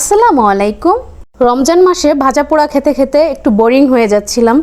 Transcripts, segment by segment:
আসসালামু আলাইকুম। রমজান মাসে ভাজা পোড়া খেতে খেতে একটু বোরিং হয়ে যাচ্ছিলাম।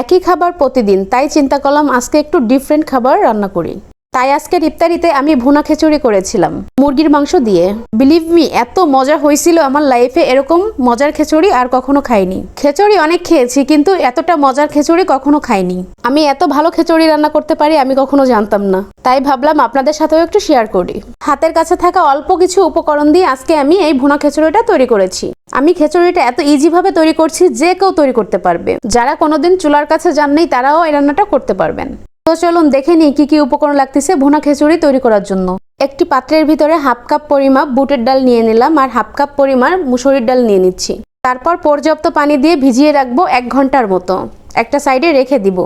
একই খাবার প্রতিদিন, তাই চিন্তা করলাম আজকে একটু ডিফারেন্ট খাবার রান্না করি। তাই আজকের ইফতারিতে আমি ভুনা খিচুড়ি করেছিলাম। মুরগির মাংস দিয়ে। বিলিভ মি এত মজা হয়েছিল আমার লাইফে এরকম মজার খিচুড়ি আর কখনো খাইনি। খিচুড়ি অনেক খেয়েছি, কিন্তু এতটা মজার খিচুড়ি কখনো খাইনি। আমি এত ভালো খিচুড়ি রান্না করতে পারি, আমি কখনো জানতাম না। তাই ভাবলাম আপনাদের সাথেও একটু শেয়ার করি। হাতের কাছে থাকা অল্প কিছু উপকরণ দিয়ে আজকে আমি এই ভুনা খিচুড়িটা তৈরি করেছি। আমি খিচুড়িটা এত ইজি ভাবে তৈরি করছি যে কেউ তৈরি করতে পারবে। যারা কোনোদিন চুলার কাছে যাননি, তারাও এই রান্নাটা করতে পারবেন। তো চলুন দেখে নিই কি কি উপকরণ লাগতেছে ভুনা খিচুড়ি তৈরি করার জন্য। একটি পাত্রের ভিতরে হাফ কাপ পরিমাপ বুটের ডাল নিয়ে নিলাম আর হাফ কাপ পরিমাণ মুসুরির ডাল নিয়ে নিচ্ছি। তারপর পর্যাপ্ত পানি দিয়ে ভিজিয়ে রাখব এক ঘণ্টার মতো। একটা সাইডে রেখে দিব।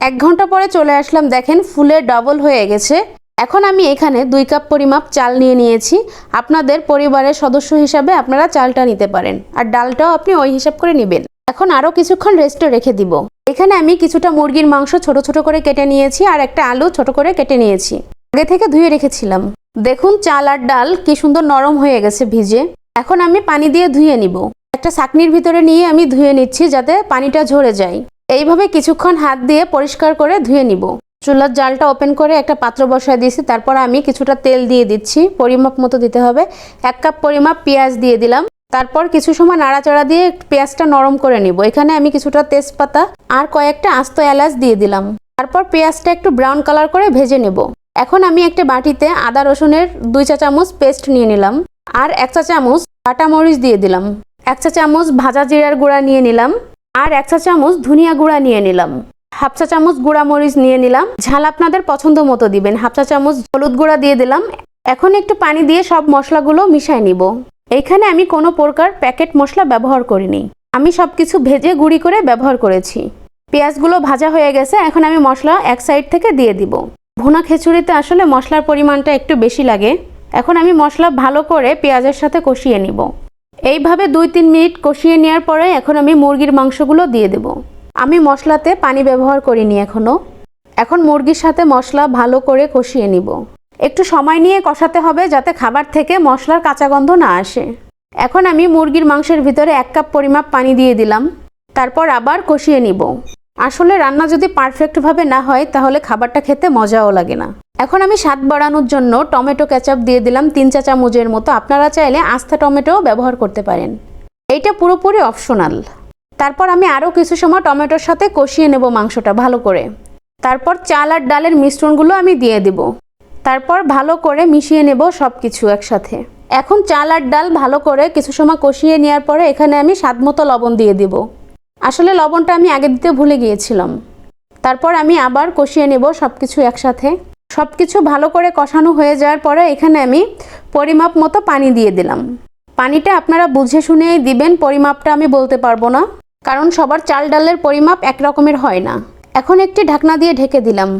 এক ঘণ্টা পরে চলে আসলাম, দেখেন ফুলে ডবল হয়ে গেছে। এখন আমি এখানে দুই কাপ পরিমাপ চাল নিয়ে নিয়েছি। আপনাদের পরিবারের সদস্য হিসাবে আপনারা চালটা নিতে পারেন। আর ডালটাও আপনি ওই হিসাব করে নেবেন। এখন আরও কিছুক্ষণ রেস্টে রেখে দিব। এখানে আমি কিছুটা মুরগির মাংস ছোট ছোট করে কেটে নিয়েছি আর একটা আলু ছোট করে কেটে নিয়েছি। আগে থেকে ধুয়ে রেখেছিলাম। দেখুন, চাল আর ডাল কি সুন্দর নরম হয়ে গেছে ভিজে। এখন আমি পানি দিয়ে ধুয়ে নিব। একটা চাকনির ভিতরে নিয়ে আমি ধুয়ে নিচ্ছি যাতে পানিটা ঝরে যায়। এইভাবে কিছুক্ষণ হাত দিয়ে পরিষ্কার করে ধুয়ে নিব। চুলার জালটা ওপেন করে একটা পাত্র বসায় দিয়েছি, তারপর আমি কিছুটা তেল দিয়ে দিচ্ছি। পরিমাপ মতো দিতে হবে। এক কাপ পরিমাপ পেঁয়াজ দিয়ে দিলাম। তারপর কিছু সময় নাড়াচাড়া দিয়ে পেঁয়াজটা নরম করে নিব। এখানে আমি কিছুটা তেজপাতা আর কয়েকটা আস্ত এলাচ দিয়ে দিলাম। তারপর পেঁয়াজটা একটু ব্রাউন কালার করে ভেজে নেব। এখন আমি একটা বাটিতে আদা রসুনের দুই চা চামচ পেস্ট নিয়ে নিলাম আর এক চা চামচ বাটা মরিচ দিয়ে দিলাম। এক চা চামচ ভাজা জিরার গুঁড়া নিয়ে নিলাম আর এক চা চামচ ধনিয়া গুঁড়া নিয়ে নিলাম। হাফ চা চামচ গুঁড়া মরিচ নিয়ে নিলাম। ঝাল আপনাদের পছন্দ মতো দিবেন। হাফ চা চামচ হলুদ গুঁড়া দিয়ে দিলাম। এখন একটু পানি দিয়ে সব মশলাগুলো মিশাই নিব। এইখানে আমি কোনো প্রকার প্যাকেট মশলা ব্যবহার করিনি। আমি সব কিছু ভেজে গুঁড়ি করে ব্যবহার করেছি। পেঁয়াজগুলো ভাজা হয়ে গেছে, এখন আমি মশলা এক সাইড থেকে দিয়ে দিব। ভুনা খিচুড়িতে আসলে মশলার পরিমাণটা একটু বেশি লাগে। এখন আমি মশলা ভালো করে পেঁয়াজের সাথে কষিয়ে নিব। এইভাবে দুই তিন মিনিট কষিয়ে নেওয়ার পরে এখন আমি মুরগির মাংসগুলো দিয়ে দেব। আমি মশলাতে পানি ব্যবহার করিনি এখনও এখন মুরগির সাথে মশলা ভালো করে কষিয়ে নিব। একটু সময় নিয়ে কষাতে হবে যাতে খাবার থেকে মশলার কাঁচা গন্ধ না আসে। এখন আমি মুরগির মাংসের ভিতরে এক কাপ পরিমাপ পানি দিয়ে দিলাম। তারপর আবার কষিয়ে নিব। আসলে রান্না যদি পারফেক্টভাবে না হয়, তাহলে খাবারটা খেতে মজাও লাগে না। এখন আমি স্বাদ বাড়ানোর জন্য টমেটো কেচাপ দিয়ে দিলাম তিন চা চামচের মতো। আপনারা চাইলে আস্তা টমেটোও ব্যবহার করতে পারেন। এইটা পুরোপুরি অপশনাল। তারপর আমি আরও কিছু সময় টমেটোর সাথে কষিয়ে নেব মাংসটা ভালো করে। তারপর চাল আর ডালের মিশ্রণগুলো আমি দিয়ে দেব। তারপর ভালো করে মিশিয়ে নেব সব কিছু একসাথে। এখন চাল আর ডাল ভালো করে কিছু সময় কষিয়ে নেওয়ার পরে এখানে আমি স্বাদ মতো লবণ দিয়ে দিব। আসলে লবণটা আমি আগে দিতে ভুলে গিয়েছিলাম। তারপর আমি আবার কষিয়ে নেব সব কিছু একসাথে। সব কিছু ভালো করে কষানো হয়ে যাওয়ার পরে এখানে আমি পরিমাপ মতো পানি দিয়ে দিলাম। পানিটা আপনারা বুঝে শুনেই দিবেন, পরিমাপটা আমি বলতে পারব না। কারণ সবার চাল ডালের পরিমাপ এক রকমের হয় না। এখন একটি ঢাকনা দিয়ে ঢেকে দিলাম।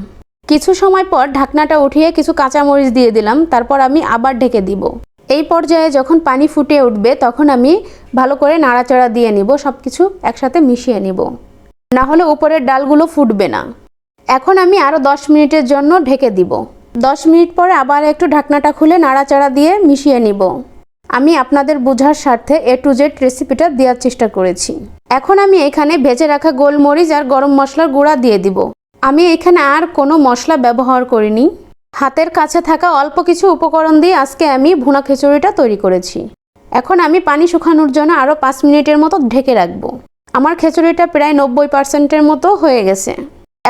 কিছু সময় পর ঢাকনাটা উঠিয়ে কিছু কাঁচামরিচ দিয়ে দিলাম, তারপর আমি আবার ঢেকে দিব। এই পর্যায়ে যখন পানি ফুটে উঠবে, তখন আমি ভালো করে নাড়াচাড়া দিয়ে নিব সব কিছু একসাথে মিশিয়ে নিব। না হলে উপরের ডালগুলো ফুটবে না। এখন আমি আরও দশ মিনিটের জন্য ঢেকে দিব। দশ মিনিট পরে আবার একটু ঢাকনাটা খুলে নাড়াচাড়া দিয়ে মিশিয়ে নিব। আমি আপনাদের বোঝার স্বার্থে এ টু জেড রেসিপিটা দেওয়ার চেষ্টা করেছি। এখন আমি এখানে ভেজে রাখা গোলমরিচ আর গরম মশলার গুঁড়া দিয়ে দিব। আমি এখানে আর কোনো মশলা ব্যবহার করিনি। হাতের কাছে থাকা অল্প কিছু উপকরণ দিয়ে আজকে আমি ভুনা খিচুড়িটা তৈরি করেছি। এখন আমি পানি শুকানোর জন্য আরও পাঁচ মিনিটের মতো ঢেকে রাখব। আমার খিচুড়িটা প্রায় নব্বই পার্সেন্টের মতো হয়ে গেছে।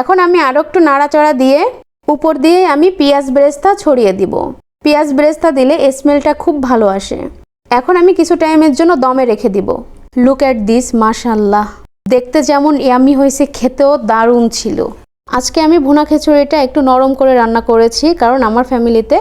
এখন আমি আরও একটু নাড়াচাড়া দিয়ে উপর দিয়ে আমি পেঁয়াজ বেরেস্তা ছড়িয়ে দিব। পেঁয়াজ বেরেস্তা দিলে স্মেলটা খুব ভালো আসে। এখন আমি কিছু টাইমের জন্য দমে রেখে দিব। লুক অ্যাট দিস মাশাল্লাহ দেখতে যেমন ইয়ামি হয়েছে, খেতেও দারুণ ছিল। আজকে আমি ভুনা খিচুড়িটা একটু নরম করে রান্না করেছি, কারণ আমার ফ্যামিলিতে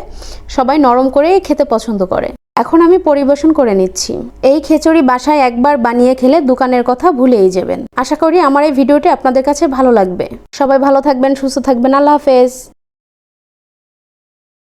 সবাই নরম করেই খেতে পছন্দ করে। এখন আমি পরিবেশন করে নিচ্ছি। এই খিচুড়ি বাসায় একবার বানিয়ে খেলে দোকানের কথা ভুলেই যাবেন। আশা করি আমার এই ভিডিওটি আপনাদের কাছে ভালো লাগবে। সবাই ভালো থাকবেন, সুস্থ থাকবেন। আল্লাহ হাফেজ।